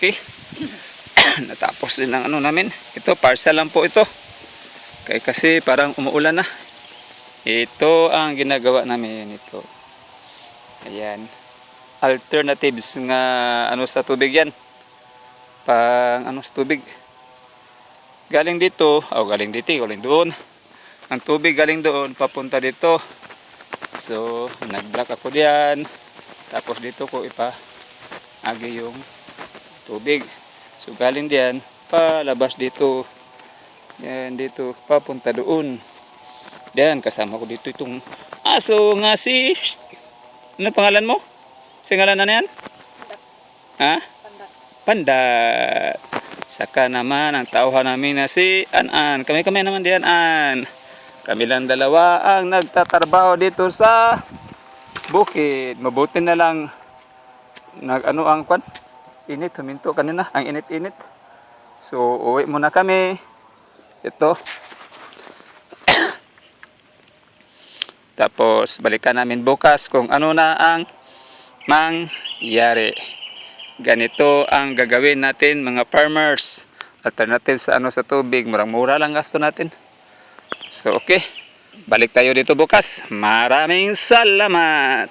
Okay. Natapos din ang ano namin. Ito, parcel lang po ito. Kaya kasi parang umuulan na. Ito ang ginagawa namin ito. Ayan. Alternatives nga ano sa tubig yan. Pang ano sa tubig. Galing dito, oh galing dito, galing doon. Ang tubig galing doon, papunta dito. So, nag-block ako diyan. Tapos dito ko ipa agi yung tubig. So, galing diyan, palabas dito. Yan, dito, papunta doon. Yan, kasama ko dito itong aso nga si... Ano pangalan mo? Singalan na yan? Ha? Pandat. Saka naman ang tauhan namin na si An-An. Kami-kami naman diyan, An. Kami lang dalawa ang nagtatrabaho dito sa bukid. Mabuti na lang nag ano ang kwan? Init, huminto kanina. Ang init-init. So, uwi muna kami. Ito. Tapos, balikan namin bukas kung ano na ang mangyari. Ganito ang gagawin natin mga farmers. Alternative sa ano sa tubig, murang-mura lang gasto natin. So, okay. Balik tayo dito bukas. Maraming salamat.